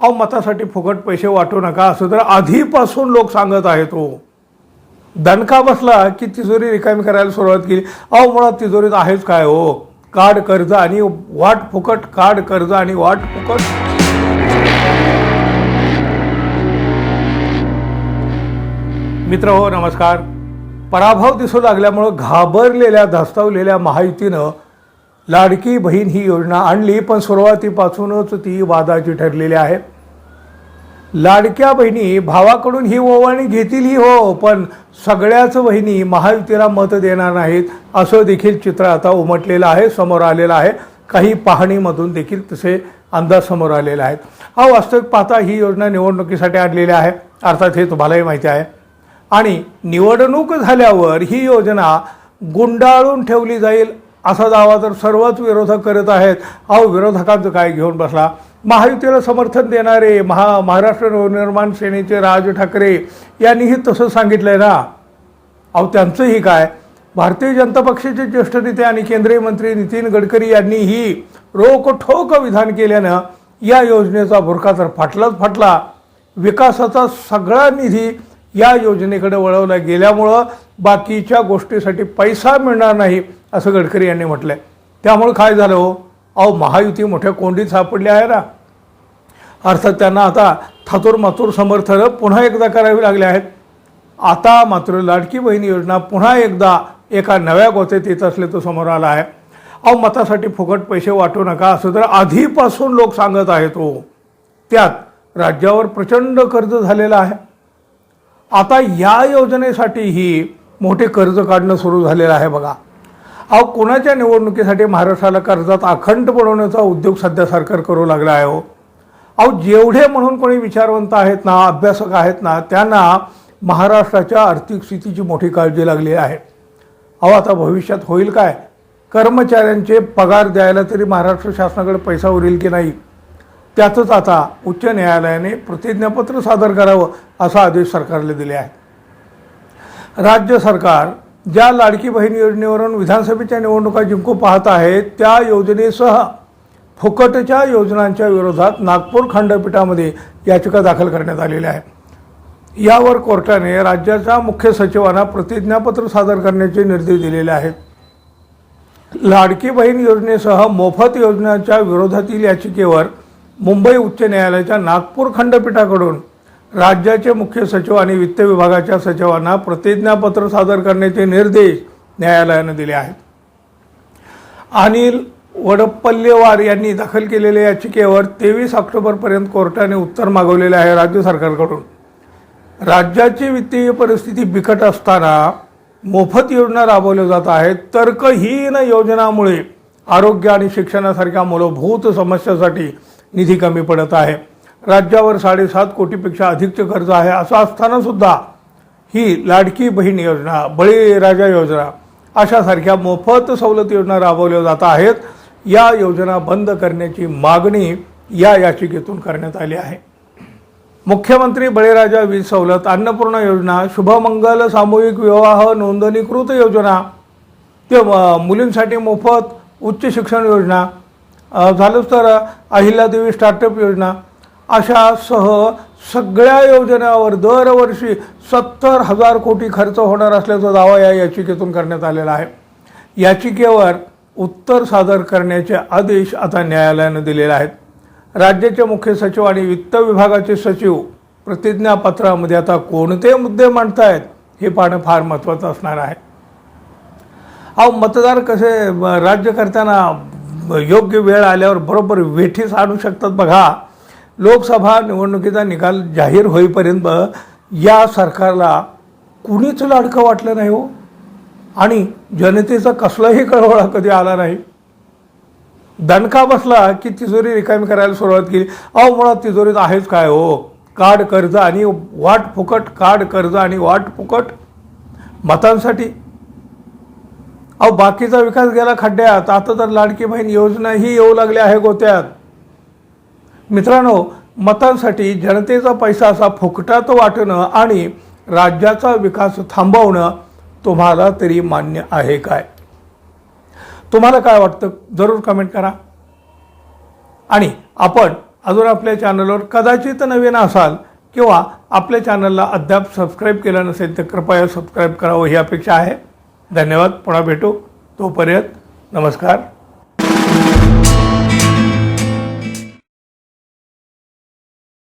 अहो मतासाठी फुकट पैसे वाटू नका असं तर आधीपासून लोक सांगत आहेत हो. दणका बसला की तिजोरी रिकामी करायला सुरुवात केली. अहो मुळात तिजोरीत आहेच काय हो? कार्ड कर्ज आणि वाट फुकट कार्ड कर्ज आणि वाट फुकट. मित्र हो नमस्कार. पराभव दिसू लागल्यामुळं घाबरलेल्या धास्तावलेल्या महायुतीनं लाडकी बहीण ही योजना आणली पण सुरुवातीपासूनच ती वादाची ठरलेली आहे. लाडक्या बहिणी भावाकडून ही ओवाळणी घेतीलही हो पण सगळ्याच बहिणी महायुतीला मत देणार नाहीत असं देखील चित्र आता उमटलेलं आहे समोर आलेलं आहे. काही पाहणीमधून देखील तसे अंदाज समोर आलेले आहेत. हा वास्तविक पाहता ही योजना निवडणुकीसाठी आणलेली आहे अर्थात हे तुम्हालाही माहिती आहे. आणि निवडणूक झाल्यावर ही योजना गुंडाळून ठेवली जाईल असा दावा तर सर्वच विरोधक करत आहेत अहो विरोधकांचं काय घेऊन बसला? महायुतीला समर्थन देणारे महा महाराष्ट्र नवनिर्माण सेनेचे राज ठाकरे यांनीही तसं सांगितलंय ना? अहो त्यांचंही काय? भारतीय जनता पक्षाचे ज्येष्ठ नेते आणि केंद्रीय मंत्री नितीन गडकरी यांनीही रोकठोक विधान केल्यानं या योजनेचा भुरका तर फाटलाच फाटला. विकासाचा सगळा निधी या योजनेकडे वळवला गेल्यामुळं बाकीच्या गोष्टीसाठी पैसा मिळणार नाही. असं गडकरी यांनी म्हटलं आहे त्यामुळे काय झालं हो? अहो महायुती मोठ्या कोंडीत सापडली आहे ना. अर्थात त्यांना आता थातूर मातूर समर्थनं पुन्हा एकदा करावी लागले आहेत. आता मात्र लाडकी बहीण योजना पुन्हा एकदा एका नव्या गोतेत येत असल्याचं समोर आला आहे. अहो मतासाठी फुकट पैसे वाटू नका असं तर आधीपासून लोक सांगत आहेत हो. त्यात राज्यावर प्रचंड कर्ज झालेलं आहे. आता या योजनेसाठीही मोठे कर्ज काढणं सुरू झालेलं आहे बघा. अहो कोणाच्या निवडणुकीसाठी महाराष्ट्राला कर्जात अखंड बनवण्याचा उद्योग सध्या सरकार करू लागला आहे हो? अहो जेवढे म्हणून कोणी विचारवंत आहेत ना अभ्यासक आहेत ना त्यांना महाराष्ट्राच्या आर्थिक स्थितीची मोठी काळजी लागली आहे. अहो आता भविष्यात होईल काय? कर्मचाऱ्यांचे पगार द्यायला तरी महाराष्ट्र शासनाकडे पैसा उरेल की नाही? त्यातच आता उच्च न्यायालयाने प्रतिज्ञापत्र सादर करावं असा आदेश सरकारला दिले आहे राज्य सरकार ज्या लाडकी बहीण योजनेवरून विधानसभेच्या निवडणुका जिंकू पाहत आहेत त्या योजनेसह फुकटच्या योजनांच्या विरोधात नागपूर खंडपीठामध्ये याचिका दाखल करण्यात आलेली आहे. यावर कोर्टाने राज्याच्या मुख्य सचिवांना प्रतिज्ञापत्र सादर करण्याचे निर्देश दिलेले आहेत. लाडकी बहीण योजनेसह मोफत योजनांच्या विरोधातील याचिकेवर मुंबई उच्च न्यायालयाच्या नागपूर खंडपीठाकडून राज्याचे मुख्य सचिव आणि वित्त विभागाच्या सचिवांना प्रतिज्ञापत्र सादर करण्याचे निर्देश न्यायालयानं दिले आहेत. अनिल वडप्पल्लेवार यांनी दाखल केलेल्या याचिकेवर तेवीस ऑक्टोबरपर्यंत कोर्टाने उत्तर मागवलेले आहे राज्य सरकारकडून. राज्याची वित्तीय परिस्थिती बिकट असताना मोफत योजना राबवल्या जात आहेत. तर्कहीन योजनामुळे आरोग्य आणि शिक्षणासारख्या मूलभूत समस्यासाठी निधी कमी पडत आहे. राज्यावर साडेसात कोटीपेक्षा अधिकचं कर्ज आहे असं असतानासुद्धा ही लाडकी बहीण योजना बळीराजा योजना अशासारख्या मोफत सवलत योजना राबवल्या जात आहेत. या योजना बंद करण्याची मागणी या याचिकेतून करण्यात आली आहे. मुख्यमंत्री बळीराजा वीज सवलत अन्नपूर्णा योजना शुभमंगल सामूहिक विवाह नोंदणीकृत योजना ते मुलींसाठी मोफत उच्च शिक्षण योजना झालंच तर अहिल्यादेवी स्टार्टअप योजना अशा सह सगळ्या योजनावर दरवर्षी सत्तर हजार कोटी खर्च होणार असल्याचा दावा या याचिकेतून करण्यात आलेला आहे. याचिकेवर उत्तर सादर करण्याचे आदेश आता न्यायालयानं दिलेले आहेत. राज्याचे मुख्य सचिव आणि वित्त विभागाचे सचिव प्रतिज्ञापत्रामध्ये आता कोणते मुद्दे मांडतायत हे पाहणं फार महत्त्वाचं असणार आहे. अहो मतदार कसे राज्य करताना योग्य वेळ आल्यावर बरोबर वेठीस आणू शकतात बघा. लोकसभा निवडणुकीचा निकाल जाहीर होईपर्यंत या सरकारला कुणीच लाडकं वाटलं नाही हो? आणि जनतेचा कसलाही कळवळा कधी आला नाही? दणका बसला की तिजोरी रिकामी करायला सुरुवात केली. अहो मुळात तिजोरीत आहेच काय हो? काढ कर्ज आणि वाट फुकट काढ कर्ज आणि वाट फुकट मतांसाठी. अहो बाकीचा विकास गेला खड्ड्यात. आता तर लाडकी बहीण योजनाही येऊ लागल्या आहे गोत्यात. मित्रांनो मतांसाठी जनतेचा पैसा असा फुकटात वाटणं आणि राज्याचा विकास थांबवणं तुम्हाला तरी मान्य आहे काय? तुम्हाला काय वाटतं? जरूर कमेंट करा. आणि आपण अजून आपल्या चॅनलवर कदाचित नवीन असाल किंवा आपल्या चॅनलला अद्याप सबस्क्राईब केलं नसेल तर कृपया सबस्क्राईब करावं ही अपेक्षा आहे. धन्यवाद. पुन्हा भेटू. तोपर्यंत नमस्कार.